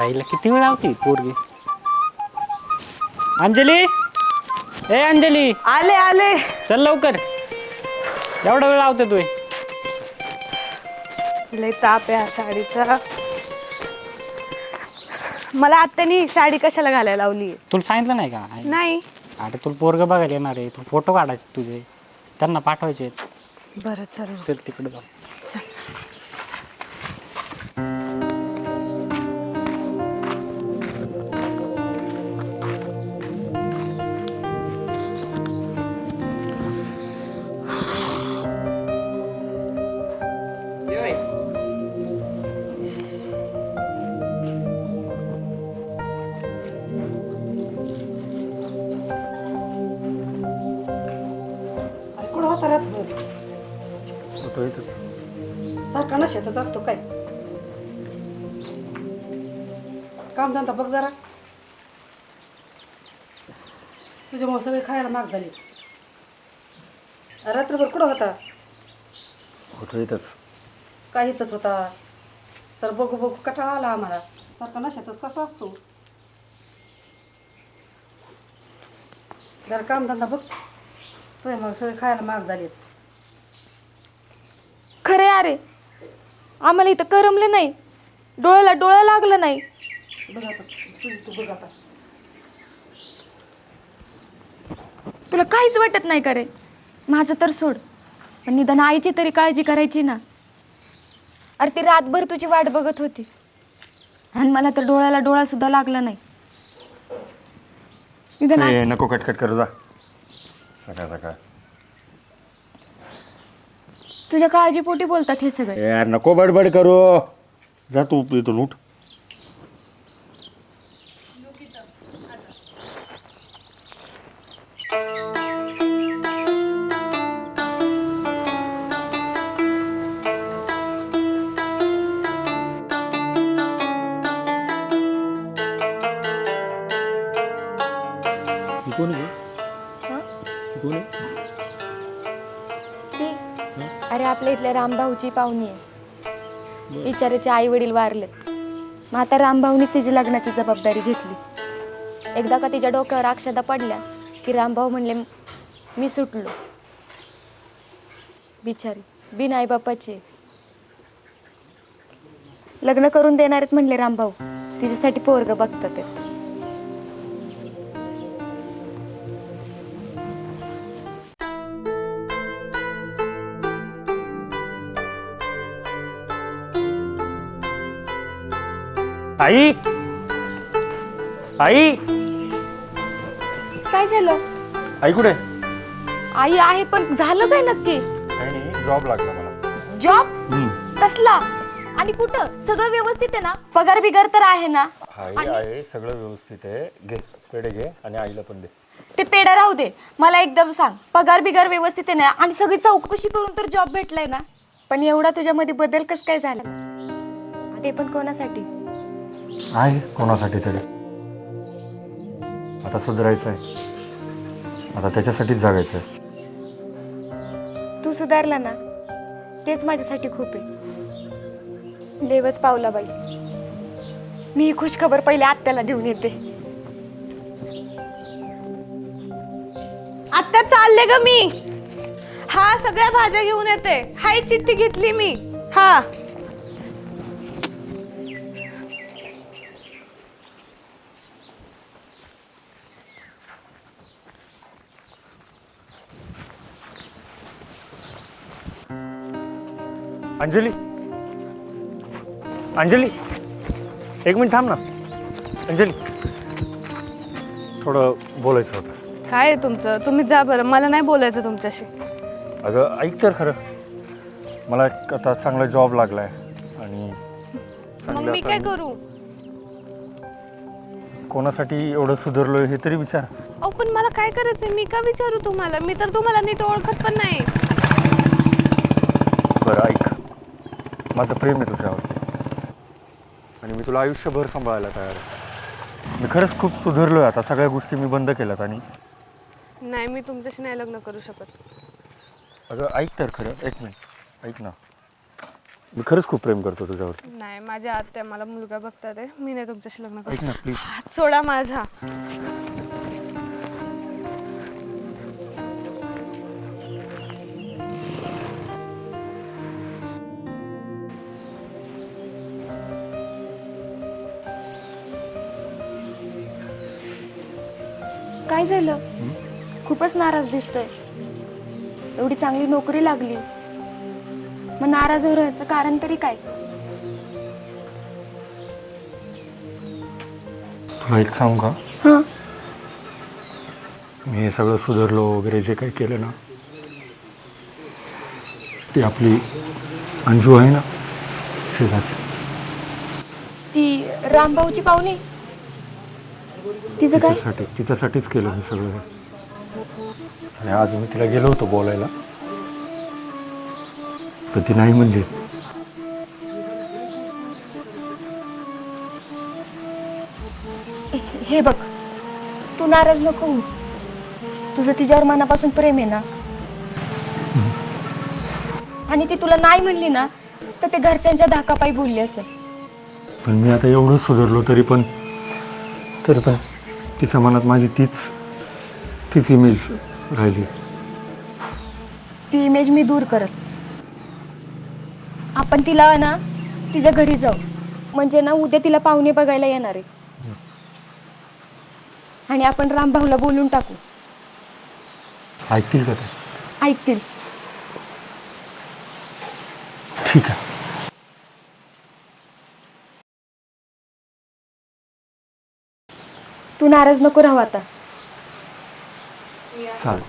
आईला किती वेळ लावती पोरगी? अंजली? ए अंजली! आले आले. चल लवकर. एवढा वेळ लावते तू. लय ताप आहे साडीचा. मला आत्यानी साडी कशाला घालायला लावली तुला सांगितलं नाही का? नाही. अरे तुला पोरग बघायला येणार आहे. तू फोटो काढायचे तुझे. त्यांना पाठवायचे बरं चल. चल तिकडे जाऊ सारखा ना शेतच असतो काय? काम धंदा बघ जरा. तुझ्यामुळे सगळे खायला माग झाले. रात्रभर कुठं होता? फोटो येतच काय होता? तर बघू बघू कटाळा आला आम्हाला. सारखा नशेतच कसा असतो? जरा काम धंदा बघ. तुझ्या मग सगळे खायला माग झालेत. खरे अरे. आम्हाला इथं करमलं नाही. डोळ्याला डोळा लागलं नाही. बघ आता तू तू बघ आता. तुला काहीच वाटत नाही का रे? माझं तर सोड. पण निदान आईची तरी काळजी करायची ना. अरे ती रातभर तुझी वाट बघत होती. आणि मला तर डोळ्याला डोळा सुद्धा लागला नाही. निदान ए, नको कटकट करू जा. सकाळ सकाळ. तुझ्या काळजीपोटी बोलतात हे सगळे. यार नको बडबड करू. जा तू इथून उठ. भाऊची रामभाऊची पाहुणी आहे. बिचाऱ्याचे आई वडील वारले मग आता रामभाऊनीच तिची लग्नाची जबाबदारी घेतली. एकदा का तिच्या डोक्यावर अक्षदा पडल्या की रामभाऊ म्हणले मी सुटलो. बिचारी बिन आई बापाची लग्न करून देणार आहेत म्हणले रामभाऊ तिच्यासाठी पोरग बघतात आई. आई. काय झालं? आई कुठे? आई आहे पण झालं काय नक्की? काही नाही जॉब लागला मला. जॉब कसला? आणि कुठं? सगळं व्यवस्थित आहे ना? पगार बिगार तर आहे ना? आई आहे सगळं व्यवस्थित आहे. घे पेढे घे आणि आईला पण दे. ते पेढा राहू दे. मला एकदम सांग पगार बिगार व्यवस्थित आहे ना? आणि सगळी चौकशी करून तर जॉब भेटलाय ना? पण एवढा तुझ्यामध्ये बदल कस काय झाला? ते पण कोणासाठी? आहे कोणासाठी तरी. आता सुधारायचं आहे आता त्याच्यासाठीच जागायचं आहे तू सुधारला ना तेच माझ्यासाठी खूप आहे. देवच पावला बाई. मी ही खुश खबर पहिले आत्याला देऊन येते. आत्या चालले ग मी. हा सगळ्या भाज्या घेऊन येते. हाय चिठ्ठी घेतली मी. हा. अंजली? अंजली? एक मिनिट थांब ना. अंजली. थोडं बोलायचं होतं. काय आहे तुमचं? तुम्ही जा बरं. मला नाही बोलायचं तुमच्याशी. अगं ऐक तर खरं. मला एक आता चांगला जॉब लागलाय. आणि मग मी काय करू? कोणासाठी एवढं सुधारलोय हे तरी विचार. अहो पण मला काय करायचंय? मी का विचारू तुम्हाला? मी तर तुम्हाला नीट ओळखत पण नाही. बरं ऐक. माझं प्रेम आहे तुझ्यावर. आणि मी तुला आयुष्यभर सांभाळायला तयार आहे. मी खरंच खूप सुधारलोय आता. सगळ्या गोष्टी मी बंद केल्यात आणि नाही मी तुमच्याशी नाही लग्न करू शकत. अगं ऐक तर खरं. एक मिनिट. ऐक ना. मी खरंच खूप प्रेम करतो तुझ्यावरती नाही माझ्या आत्या मला मुलगा बघतात आहे. मी नाही तुमच्याशी लग्न करत ऐक ना प्लीज सोडा माझा. काय झालं? खूपच नाराज दिसतोय. एवढी चांगली नोकरी लागली. मग नाराज होण्याचं कारण तरी काय? तुला एक सांगू का? हां. मी हे सगळं सुधारलो वगैरे जे काही केलं ना ती आपली अंजू आहे ना शेजारी ती रामभाऊची पाहुणी? तिचं काय? तिच्यासाठी तिच्यासाठीच केलं मी सगळं हे. आणि आज मी तिला गेलो होतो बोलायला. तर ती नाही म्हणजे हे बघ तू नाराज नको होऊ. तुझं तिच्यावर मनापासून प्रेम आहे ना? आणि ती तुला नाही म्हणली ना तर ते घरच्यांच्या धाकापायी बोलली असेल. पण मी आता एवढं सुधारलो तरी पण तरी पण तिच्या मनात माझी तीच तीच इमेज राहिली. ती इमेज मी दूर करत. आपण तिला ना तिच्या घरी जाऊ. म्हणजे ना उद्या तिला पाहुणे बघायला येणार आहे. आणि आपण रामभाऊला बोलून टाकू. ऐकतील का ते? ऐकतील. ठीक आहे. तू नाराज नको राहू आता. चालेल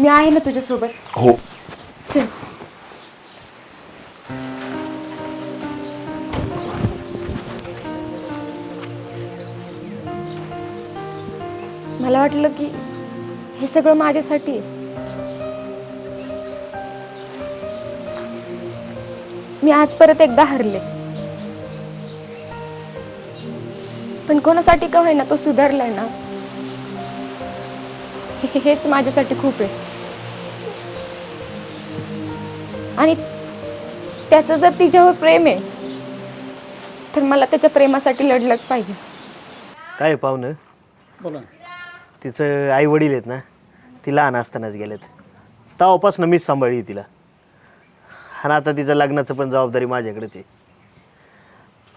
मी आहे ना तुझ्यासोबत. हो. चल. मला वाटलं की हे सगळं माझ्यासाठी आहे. मी आज परत एकदा हरले. कोणासाठी का होईना तो सुधारलाय ना. हे- हेच माझ्यासाठी खूप आहे. आणि त्याचं जर तिच्यावर प्रेम आहे तर मला त्याच्या प्रेमासाठी लढलंच पाहिजे. काय पाहुणं? बोला तिचं आई वडील आहेत ना ती लहान असतानाच गेलेत. तेव्हापासून मीच सांभाळली तिला. आणि आता तिचं लग्नाचं पण जबाबदारी माझ्याकडेच आहे.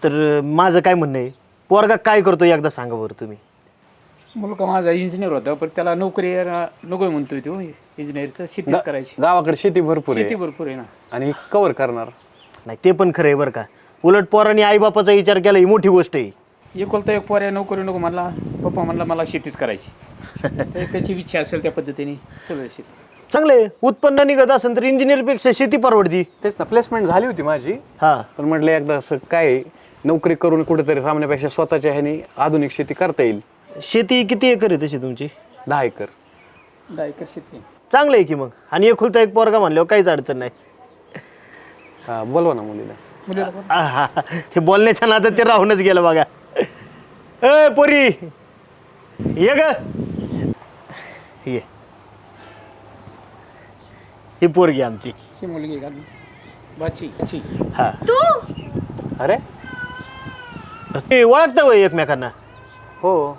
तर माझं काय म्हणणं आहे? पोरगा काय करतो एकदा सांगा बरं तुम्ही. मुलगा माझा इंजिनियर होता पण त्याला नोकरी नको म्हणतोय तो इंजिनिअरचं शेतीच करायची. गावाकडे शेती भरपूर शेती आहे भरपूर आहे ना. आणि कव्हर करणार. नाही ते पण खरं आहे बरं का. उलट पोरांनी आईबापाचा विचार केला ही मोठी गोष्ट आहे. एकोलता एक पोऱ्या नोकरी नको म्हणला पप्पा म्हणला मला शेतीच करायची. तर त्याची इच्छा असेल त्या पद्धतीने चल शेती. चांगलं आहे. उत्पन्न निघत असेल तर इंजिनियरपेक्षा शेती परवडती. तेच ना प्लेसमेंट झाली होती माझी. हां. पण म्हटलं एकदा असं काय आहे, नोकरी करून कुठेतरी सामन्यापेक्षा स्वतःच्या ह्याने आधुनिक शेती करता येईल. शेती किती एकर आहे तशी तुमची? दहा एकर. दहा एकर शेती चांगलं आहे की मग? आणि एकुलता एक पोरगा म्हणल्यावर काहीच अडचण नाही. हा, बोलवा ना मुलीला. ते बोलण्याच्या नादात ते राहूनच गेलं बघा. ए पोरी! ये ग. ये. ही पोरगी आमची. ही मुलगी का? बाची बाची. हा. अरे? ते ओळखता वय एकमेकांना? हो.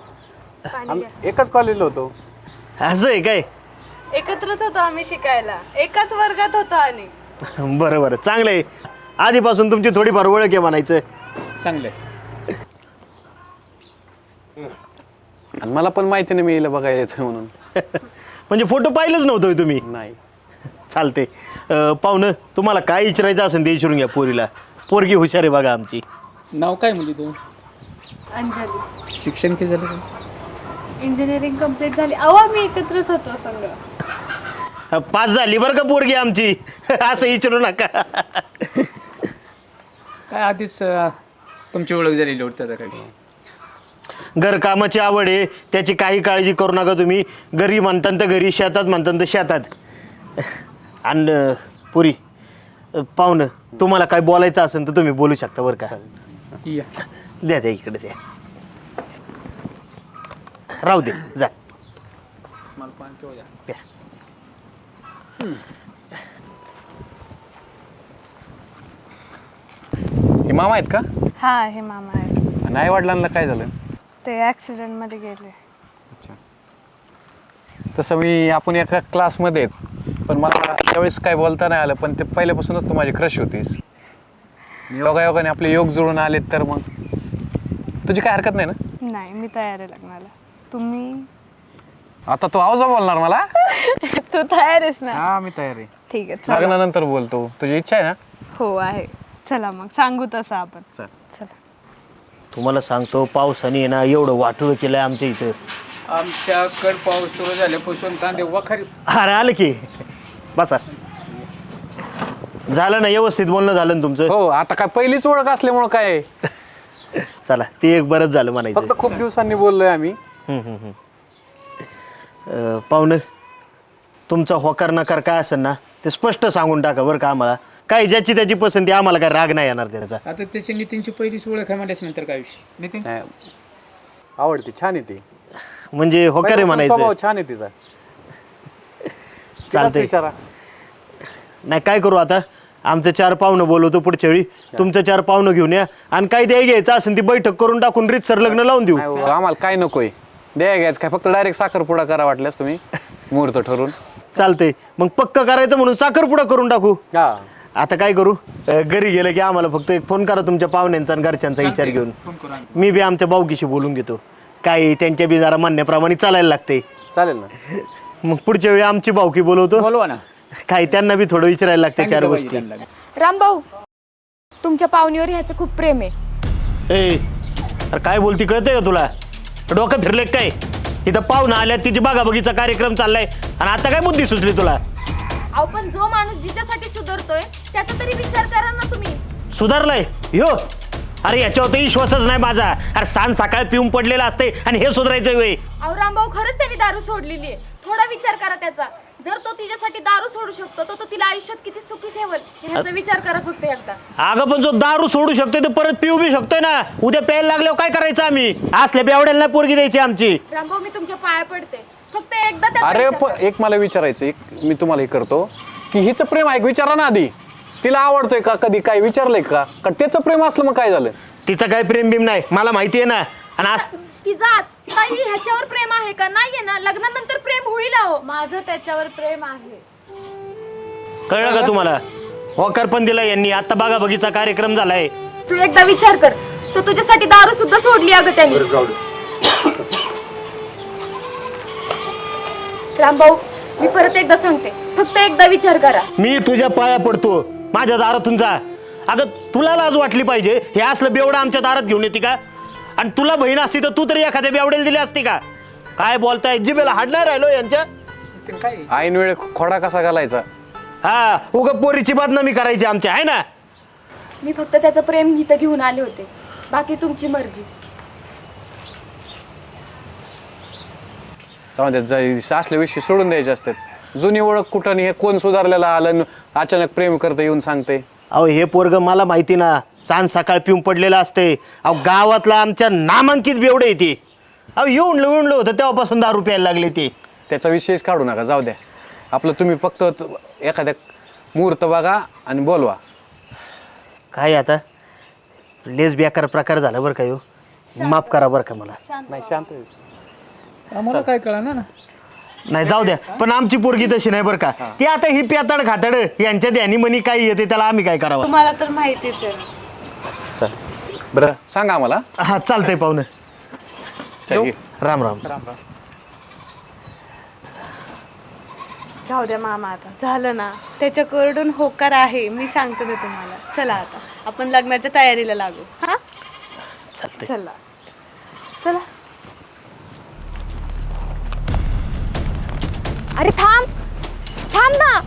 आम्ही एकच कॉलेजला होतो. असं आहे काय? एकत्रच होतो आम्ही शिकायला. एकाच वर्गात होतो आणि बरं बरं. चांगलं आहे. आधीपासून तुमची थोडीफार ओळख आहे म्हणायचं. चांगलं आहे. आणि मला पण माहिती नाही मी हिला बघायला यायचं म्हणून. म्हणजे फोटो पाहिलंच नव्हतं होय तुम्ही? नाही. चालते अं, पाहुणं तुम्हाला काय विचारायचं असेल ते विचारून घ्या पोरीला. पोरगी हुशार आहे बघा आमची. नाव काय मुली तू अंजली. शिक्षण किती झालं? तुझं? इंजिनिअरिंग कंप्लीट झाली. अहो मी एकत्रच होतो संग अं, पास झाली बरं का पोरगी आमची. असं विचारू नका. काय आधीच अं, तुमची ओळख झालेली होती आता काही? घरकामाची आवड आहे. त्याची काही काळजी करू नका तुम्ही. घरी म्हणतात तर घरी शेतात म्हणतात तर शेतात. आणि अं, पुरी पाहुणं तुम्हाला काय बोलायचं असेल तर तुम्ही बोलू शकता बरं का? या. द्या द्या इकडे द्या. राहू दे जा. मला द्या. प्या. मामा आहेत का? हा हे मामा आहे आणि आई वडिलांना काय झालं? ते ऍक्सिडेंटमध्ये गेले. अच्छा. तसं मी आपण एका क्लासमध्ये आहेत. पण मला त्यावेळेस काय बोलता नाही आलं पण ते पहिल्यापासूनच तू माझी क्रश होतीस. योगायोगाने आपले योग जुळून आलेत तर मग. तुझी काय हरकत नाही ना? नाही मी तयार आहे लग्नाला. तुम्ही? आता तू आवाज बोलणार मला? तू तयार आहेस ना? हा मी तयार आहे. ठीक आहे चला. लग्नानंतर बोलतो. तुझी इच्छा आहे ना? हो आहे. चला मग सांगू तसं आपण. चल. चला. तुम्हाला सांगतो पावसाने ना एवढं वाटुळं केलं आहे आमच्या इथं. आमच्याकडे पाऊस सुरू झाल्यापासून कांदे वखारी अरे आलं की. बसा. झालं ना व्यवस्थित बोलणं झालं ना तुमचं? हो आता काय पहिलीच ओळख असल्यामुळं काय? आहे? चला ते एक बरंच झालं म्हणायचं. फक्त खूप दिवसांनी बोललोय आम्ही. हम्म, हम्म, हम्म. अं, पाहुणं तुमचा होकार नकार काय असेल ना ते स्पष्ट सांगून टाका बरं का आम्हाला. काय ज्याची त्याची पसंती आम्हाला काय राग नाही येणार त्याचा. आता त्याची नितीनची पहिलीच ओळख आहे म्हणल्यास नंतर काय विषय? नितीन? नाही, आवडते छान आहे ती. म्हणजे होकार आहे स्वभाव म्हणायचं. छान आहे तिचा. तिलाच चालतंय. विचारा. नाही काय करू आता? आमचं चार पाहुणं बोलवतो पुढच्या वेळी. तुमचं चार पाहुणं घेऊन या. आणि काय द्याय घ्यायचं असेल ती बैठक करून टाकून रीतसर लग्न लावून देऊ. नाही हो, आम्हाला काय नकोय. द्या घ्यायचं काय फक्त डायरेक्ट साखरपुडा करा वाटल्यास तुम्ही मुहूर्त ठरवून. चालतंय. मग पक्क करायचं म्हणून साखरपुडा करून टाकू. हा. आता काय करू? अं, घरी गेलं की आम्हाला फक्त एक फोन करा तुमच्या पाहुण्यांचा आणि घरच्यांचा विचार घेऊन. मी बी आमच्या बावकीशी बोलून घेतो. काय आहे, त्यांच्या बी जरा म्हणण्याप्रमाणे चालायला लागते चालेल ना. मग पुढच्या वेळी आमची बावकी बोलवतो. बोलवा ना. काय त्यांना बी थोडं विचारायला लागते चार गोष्टी. रामभाऊ तुमच्या पाहुणीवर ह्याचं खूप प्रेम आहे. ए अरे काय बोलती कळतंय का तुला? डोकं फिरले काय? इथं पाहुणा आल्या तिची बागाबगीचा कार्यक्रम चाललाय. आणि आता काय बुद्धी सुचली तुला? अहो पण जो माणूस जिच्यासाठी सुधारतोय त्याचा तरी विचार करा ना तुम्ही. सुधारलाय? यो! अरे याच्यावर तर विश्वासच नाही माझा. अरे सांज सकाळ पिऊन पडलेला असते आणि हे सुधारायचं वेळ अहो रामभाऊ खरंच त्यांनी दारू सोडलेली आहे. थोडा विचार करा त्याचा. जर तो तिच्यासाठी दारू सोडू शकतो तर तो तिला आयुष्यात किती सुखी ठेवल? ह्याचा विचार करा फक्त एकदा. अगं पण जो दारू सोडू शकतोय तो परत पिऊ बी शकतोय ना. उद्या प्यायला लागल्यावर काय करायचं आम्ही? असल्या बेवड्याला नाही पोरगी द्यायची आमची. रामभाऊ मी तुमच्या पाया पडते. फक्त एकदा त्याचा अरे विचार एक मला विचारायचं एक मी तुम्हाला हे करतो की हिचं प्रेम आहे का? विचारा ना आधी. तिला आवडतंय का? कधी काय विचारलंय का? का त्याचं प्रेम असलं मग काय झालं? तिचं काय प्रेम बिम नाही. मला माहिती आहे ना. आणि आज तिचा आजताही ह्याच्यावर प्रेम आहे का? नाहीये ना? लग्नानंतर प्रेम होईल अहो. माझं त्याच्यावर प्रेम आहे. कळलं का तुम्हाला? होकार पण दिला यांनी आता बागा बगीचा कार्यक्रम झालाय. तू एकदा विचार कर. तो तुझ्यासाठी दारू सुद्धा सोडली अगं त्यांनी. रामभाऊ मी परत एकदा सांगते. फक्त एकदा विचार करा. मी तुझ्या पाया पडतो. माझ्या दारातून जा. अगं तुला लाज वाटली पाहिजे. हे असलं बेवडं आमच्या दारात घेऊन येते का? आणि तुला बहीण असती तर तू तरी एखाद्या बेवड्याला दिली असती का? काय बोलताय? जिबेला हाडणार राहिलो यांच्या? ऐन वेळ खोडा कसा घालायचा? हा उग पोरीची बदनामी करायची आमच्या आहे ना? मी फक्त त्याचं प्रेम इथं घेऊन आले होते. बाकी तुमची मर्जी. जाऊ द्या, जा- असले विषय सोडून द्यायचे असतात. जुनी ओळख कुठं नाही हे कोण सुधारलेला आलं अचानक प्रेम करतं येऊन सांगते. अहो हे पोरग मला माहिती ना सांज सकाळ पिऊन पडलेलं असते. अहो गावातला आमच्या नामांकित बेवडे येते अहो येऊन येऊन होतं तेव्हापासून दारू प्यायला लागले ते. त्याचा विषयच काढू नका जाऊ द्या. आपलं तुम्ही फक्त त- एखाद्या मुहूर्त बघा आणि बोलवा. काय आता? लेस बेकार प्रकार झाला बरं का ह्यो माफ करा बरं का मला. नाही शांत. आम्हाला काय कळा ना? नाही जाऊ द्या पण आमची पोरगी तशी नाही बरं का. ती आता ही प्याताड खाताड यांच्या ध्यानी मनी काय येते त्याला आम्ही काय करावं? तुम्हाला तर माहितीच आहे. ना. चल. बरं सांगा आम्हाला. हा चालतंय पाहुणं. चल, ये. राम राम. जाऊ द्या मामा आता. झालं ना. त्याच्याकडून होकार आहे. मी सांगते ना तुम्हाला. चला आता. आपण लग्नाच्या तयारीला लागू. हा? चालतंय. चला चला. अरे थांब. थांब ना.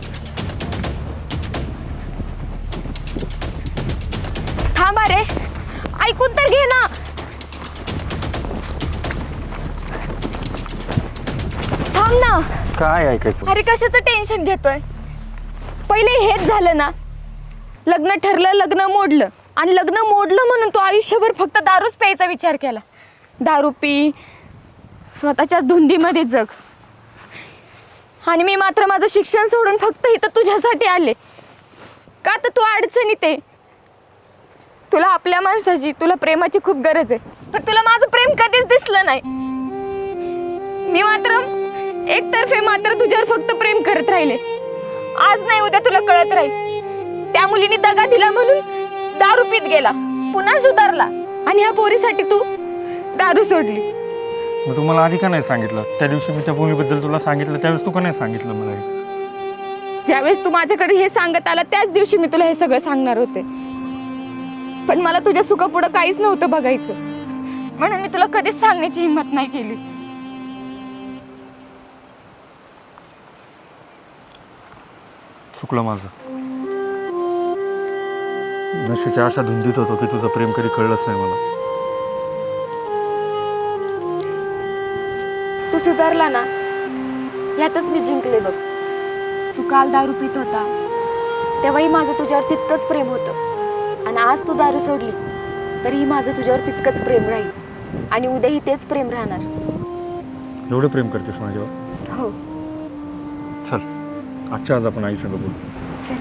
थांब अरे. ऐकून तर घे ना. थांब ना. काय ऐकायचं? अरे कशाचं टेन्शन घेतोय? पहिले हेच झालं ना. लग्न ठरलं लग्न मोडलं. आणि लग्न मोडलं म्हणून तो आयुष्यभर फक्त दारूच प्यायचा विचार केला. दारू पी. स्वतःच्या धुंदीमध्ये जग. आणि मी मात्र माझं शिक्षण सोडून फक्त इथं तुझ्यासाठी आले. का तर तू अडचणीत आहे? तुला आपल्या माणसाची तुला प्रेमाची खूप गरज आहे. पण तुला माझं प्रेम कधीच दिसलं नाही. मी मात्र एकतर्फे मात्र तुझ्यावर फक्त प्रेम करत राहिले. आज नाही उद्या तुला कळत राहील. त्या मुलीने दगा दिला म्हणून दारू पित गेला. पुन्हा सुधारला. आणि ह्या पोरीसाठी तू दारू सोडली. मग तू मला आधी का नाही सांगितलं? त्या दिवशी मी त्या मुलीबद्दल तुला सांगितलं त्यावेळेस तू का नाही सांगितलं मला हे? ज्यावेळेस तू माझ्याकडे हे सांगत आला त्याच दिवशी मी तुला हे सगळं सांगणार होते. पण मला तुझ्या सुखापुढं काहीच नव्हतं बघायचं. म्हणून मी तुला कधीच सांगण्याची हिंमत नाही केली. चुकलं माझं. नशेच्या अशा धुंदीत होतो की तुझं प्रेम कधी कळलंच नाही मला. तू सुधारला ना यातच मी जिंकले बघ. तू काल दारू पित होता तेव्हाही माझं तुझ्यावर तितकंच प्रेम होतं. आणि आज तू दारू सोडली तरीही माझं तुझ्यावर तितकंच प्रेम राहील. आणि उद्याही तेच प्रेम राहणार. एवढं प्रेम करतेस माझ्यावर? हो. चल आजच्या आज आपण आई बोलू. चल.